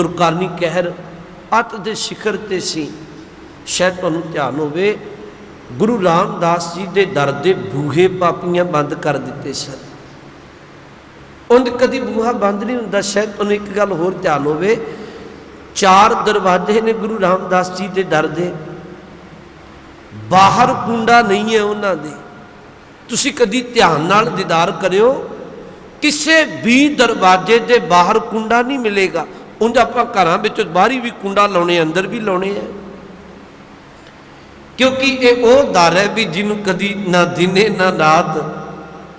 ਤੁਰਕਾਨੀ ਕਹਿਰ ਅਤ ਦੇ ਸਿਖਰ ਤੇ ਸੀ। ਸ਼ਾਇਦ ਤੁਹਾਨੂੰ ਧਿਆਨ ਹੋਵੇ, ਗੁਰੂ ਰਾਮਦਾਸ ਜੀ ਦੇ ਦਰ ਦੇ ਬੂਹੇ ਪਾਪੀਆਂ ਬੰਦ ਕਰ ਦਿੱਤੇ ਸਨ। ਉਹਦ ਕਦੀ ਬੂਹਾ ਬੰਦ ਨਹੀਂ ਹੁੰਦਾ, ਸ਼ਾਇਦ ਤੁਹਾਨੂੰ ਇੱਕ ਗੱਲ ਹੋਰ ਧਿਆਨ ਹੋਵੇ, ਚਾਰ ਦਰਵਾਜ਼ੇ ਨੇ ਗੁਰੂ ਰਾਮਦਾਸ ਜੀ ਦੇ ਦਰ ਦੇ। ਬਾਹਰ ਕੁੰਡਾ ਨਹੀਂ ਹੈ ਉਹਨਾਂ ਦੇ। ਤੁਸੀਂ ਕਦੀ ਧਿਆਨ ਨਾਲ ਦੀਦਾਰ ਕਰਿਓ, ਕਿਸੇ ਵੀ ਦਰਵਾਜ਼ੇ ਦੇ ਬਾਹਰ ਕੁੰਡਾ ਨਹੀਂ ਮਿਲੇਗਾ। ਉਂਝ ਆਪਾਂ ਘਰਾਂ ਵਿੱਚ ਬਾਹਰੀ ਵੀ ਕੁੰਡਾ ਲਾਉਣੇ ਅੰਦਰ ਵੀ ਲਾਉਣੇ ਆ। ਕਿਉਂਕਿ ਇਹ ਉਹ ਦਰ ਹੈ ਵੀ ਜਿਹਨੂੰ ਕਦੀ ਨਾ ਦਿਨੇ ਨਾ ਰਾਤ,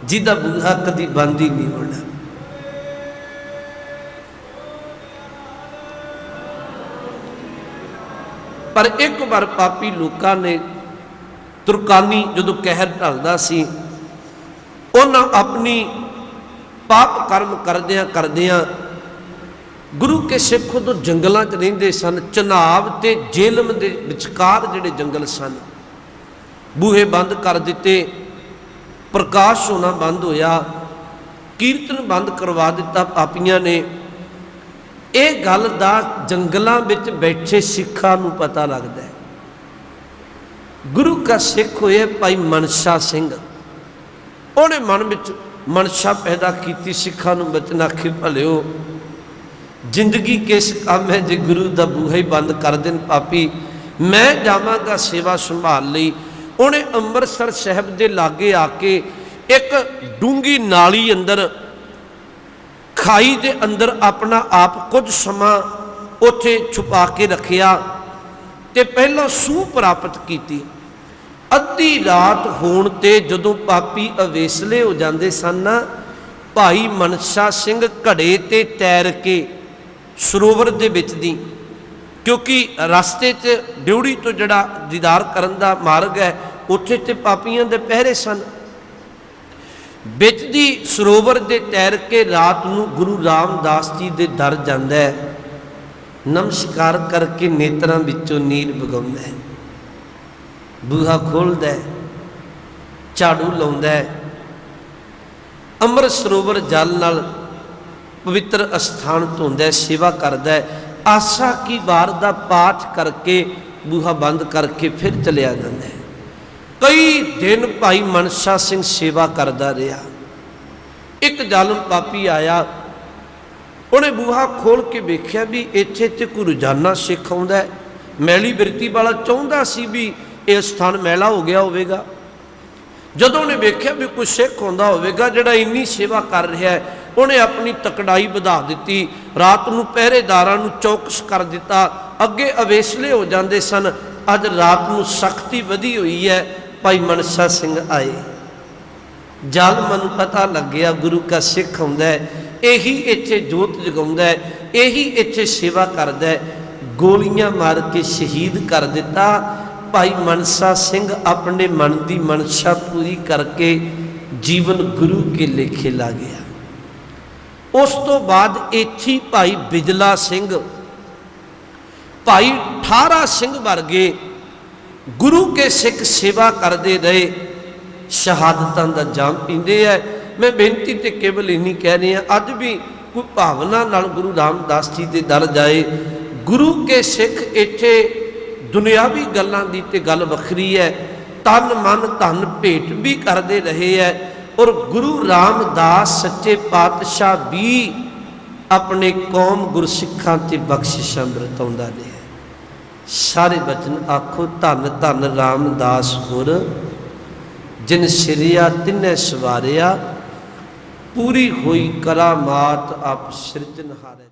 ਜਿਹਦਾ ਬੂਹਾ ਕਦੀ ਬੰਦ ਹੀ ਨਹੀਂ ਹੋਣਾ। ਪਰ ਇੱਕ ਵਾਰ ਪਾਪੀ ਲੋਕਾਂ ਨੇ ਤੁਰਕਾਨੀ ਜਦੋਂ ਕਹਿਰ ਢਲਦਾ ਸੀ, ਉਹਨਾਂ ਆਪਣੀ ਪਾਪ ਕਰਮ ਕਰਦਿਆਂ ਕਰਦਿਆਂ ਗੁਰੂ ਕੇ ਸਿੱਖ ਉਦੋਂ ਜੰਗਲਾਂ 'ਚ ਰਹਿੰਦੇ ਸਨ, ਚਨਾਬ ਤੇ ਜੇਲਮ ਦੇ ਵਿਚਕਾਰ ਜਿਹੜੇ ਜੰਗਲ ਸਨ। ਬੂਹੇ ਬੰਦ ਕਰ ਦਿੱਤੇ, ਪ੍ਰਕਾਸ਼ ਹੋਣਾ ਬੰਦ ਹੋਇਆ, ਕੀਰਤਨ ਬੰਦ ਕਰਵਾ ਦਿੱਤਾ ਪਾਪੀਆਂ ਨੇ। ਇਹ ਗੱਲ ਦਾ ਜੰਗਲਾਂ ਵਿੱਚ ਬੈਠੇ ਸਿੱਖਾਂ ਨੂੰ ਪਤਾ ਲੱਗਦਾ ਹੈ। ਗੁਰੂ ਕਾ ਸਿੱਖ ਹੋਏ ਭਾਈ ਮਨਸ਼ਾ ਸਿੰਘ। ਉਹਨੇ ਮਨ ਵਿੱਚ ਮਨਸ਼ਾ ਪੈਦਾ ਕੀਤੀ, ਸਿੱਖਾਂ ਨੂੰ ਬਚਨ ਆਖੇ ਭਲਿਓ। ਜ਼ਿੰਦਗੀ ਕਿਸ ਕੰਮ ਹੈ ਜੇ ਗੁਰੂ ਦਾ ਬੂਹਾ ਹੀ ਬੰਦ ਕਰ ਦੇਣ ਪਾਪੀ? ਮੈਂ ਜਾਵਾਂਗਾ ਸੇਵਾ ਸੰਭਾਲ ਲਈ। ਉਹਨੇ ਅੰਮ੍ਰਿਤਸਰ ਸਾਹਿਬ ਦੇ ਲਾਗੇ ਆ ਕੇ ਇੱਕ ਡੂੰਗੀ ਨਾਲੀ ਅੰਦਰ ਖਾਈ ਦੇ ਅੰਦਰ ਆਪਣਾ ਆਪ ਕੁਝ ਸਮਾਂ ਉੱਥੇ ਛੁਪਾ ਕੇ ਰੱਖਿਆ ਤੇ ਪਹਿਲਾਂ ਸੂਹ ਪ੍ਰਾਪਤ ਕੀਤੀ। ਅੱਧੀ ਰਾਤ ਹੋਣ ਤੇ ਜਦੋਂ ਪਾਪੀ ਅਵੇਸਲੇ ਹੋ ਜਾਂਦੇ ਸਨ ਨਾ, ਭਾਈ ਮਨਸ਼ਾ ਸਿੰਘ ਘੜੇ ਤੇ ਤੈਰ ਕੇ ਸਰੋਵਰ ਦੇ ਵਿੱਚ ਦੀ, ਕਿਉਂਕਿ ਰਸਤੇ 'ਚ ਡਿਊੜੀ ਤੋਂ ਜਿਹੜਾ ਦੀਦਾਰ ਕਰਨ ਦਾ ਮਾਰਗ ਹੈ, ਉੱਥੇ ਤੇ ਪਾਪੀਆਂ ਦੇ ਪਹਿਰੇ ਸਨ। ਵਿੱਚ ਦੀ ਸਰੋਵਰ ਦੇ ਤੈਰ ਕੇ ਰਾਤ ਨੂੰ ਗੁਰੂ ਰਾਮਦਾਸ ਜੀ ਦੇ ਦਰ ਜਾਂਦਾ ਹੈ। ਨਮਸਕਾਰ ਕਰਕੇ ਨੇਤਰਾਂ ਵਿੱਚੋਂ ਨੀਰ ਵਗਾਉਂਦਾ ਹੈ। ਬੂਹਾ ਖੋਲਦਾ ਹੈ। ਝਾੜੂ ਲਾਉਂਦਾ ਹੈ। ਅੰਮ੍ਰਿਤ ਸਰੋਵਰ ਜਲ ਨਾਲ ਪਵਿੱਤਰ ਅਸਥਾਨ ਧੋਂਦਾ ਹੈ, ਸੇਵਾ ਕਰਦਾ ਹੈ। ਆਸਾ ਕੀ ਵਾਰ ਦਾ ਪਾਠ ਕਰਕੇ, ਬੂਹਾ ਬੰਦ ਕਰਕੇ ਫਿਰ ਚਲਿਆ ਜਾਂਦਾ ਹੈ। ਕਈ ਦਿਨ ਭਾਈ ਮਨਸ਼ਾ ਸਿੰਘ ਸੇਵਾ ਕਰਦਾ ਰਿਹਾ। ਇੱਕ ਜ਼ਾਲਮ ਪਾਪੀ ਆਇਆ। ਉਹਨੇ ਬੂਹਾ ਖੋਲ ਕੇ ਵੇਖਿਆ ਵੀ ਇੱਥੇ ਤੇ ਕੋਈ ਰੋਜ਼ਾਨਾ ਸਿੱਖ ਆਉਂਦਾ ਮੈਲੀ ਬਿਰਤੀ ਵਾਲਾ ਚਾਹੁੰਦਾ ਸੀ ਵੀ ਇਹ ਸਥਾਨ ਮੈਲਾ ਹੋ ਗਿਆ ਹੋਵੇਗਾ। ਜਦੋਂ ਉਹਨੇ ਵੇਖਿਆ ਵੀ ਕੋਈ ਸਿੱਖ ਹੁੰਦਾ ਹੋਵੇਗਾ, ਜਿਹੜਾ ਇੰਨੀ ਸੇਵਾ ਕਰ ਰਿਹਾ ਹੈ ਉਹਨੇ ਆਪਣੀ ਤਕੜਾਈ ਵਧਾ ਦਿੱਤੀ। ਰਾਤ ਨੂੰ ਪਹਿਰੇਦਾਰਾਂ ਨੂੰ ਚੌਕਸ ਕਰ ਦਿੱਤਾ। ਅੱਗੇ ਅਵੇਸਲੇ ਹੋ ਜਾਂਦੇ ਸਨ। ਅੱਜ ਰਾਤ ਨੂੰ ਸਖਤੀ ਵਧੀ ਹੋਈ ਹੈ। ਭਾਈ ਮਨਸਾ ਸਿੰਘ ਆਏ। ਜਦ ਮਨ ਪਤਾ ਲੱਗਿਆ ਗੁਰੂ ਕਾ ਸਿੱਖ ਹੁੰਦਾ ਹੈ, ਇਹੀ ਇੱਥੇ ਜੋਤ ਜਗਾਉਂਦਾ ਹੈ, ਇਹੀ ਇੱਥੇ ਸੇਵਾ ਕਰਦਾ ਹੈ। ਗੋਲੀਆਂ ਮਾਰ ਕੇ ਸ਼ਹੀਦ ਕਰ ਦਿੱਤਾ। ਭਾਈ ਮਨਸਾ ਸਿੰਘ ਆਪਣੇ ਮਨ ਦੀ ਮਨਸ਼ਾ ਪੂਰੀ ਕਰਕੇ ਜੀਵਨ ਗੁਰੂ ਕੇ ਲੇਖੇ ਲਾ ਗਿਆ। ਉਸ ਤੋਂ ਬਾਅਦ ਇੱਥੀ ਭਾਈ ਬਿਜਲਾ ਸਿੰਘ, ਭਾਈ ਠਾਰਾ ਸਿੰਘ ਵਰਗੇ ਗੁਰੂ ਕੇ ਸਿੱਖ ਸੇਵਾ ਕਰਦੇ ਰਹੇ, ਸ਼ਹਾਦਤਾਂ ਦਾ ਜਾਮ ਪੀਂਦੇ ਐ। ਮੈਂ ਬੇਨਤੀ ਤੇ ਕੇਵਲ ਇੰਨੀ ਕਹਿ ਰਿਹਾ, ਅੱਜ ਵੀ ਕੋਈ ਭਾਵਨਾ ਨਾਲ ਗੁਰੂ ਰਾਮਦਾਸ ਜੀ ਦੇ ਦਰ ਜਾਏ। ਗੁਰੂ ਕੇ ਸਿੱਖ ਇੱਥੇ ਦੁਨਿਆਵੀ ਗੱਲਾਂ ਦੀ ਤੇ ਗੱਲ ਵੱਖਰੀ ਹੈ ਤਨ ਮਨ ਧਨ ਭੇਟ ਵੀ ਕਰਦੇ ਰਹੇ ਐ। ਔਰ ਗੁਰੂ ਰਾਮਦਾਸ ਸੱਚੇ ਪਾਤਸ਼ਾਹ ਵੀ ਆਪਣੇ ਕੌਮ ਗੁਰਸਿੱਖਾਂ ਤੇ ਬਖਸ਼ਿਸ਼ਾਂ ਵਰਤਾਉਂਦਾ ਰਿਹਾ ਸਾਰੇ ਬਚਨ ਆਖੋ, ਧੰਨ ਧੰਨ ਰਾਮਦਾਸ ਗੁਰ, ਜਿਨ ਸਿਰਿਆ ਤਿੰਨੇ ਸਵਾਰਿਆ, ਪੂਰੀ ਹੋਈ ਕਰਾਮਾਤ ਆਪ ਸਿਰਜਨਹਾਰੇ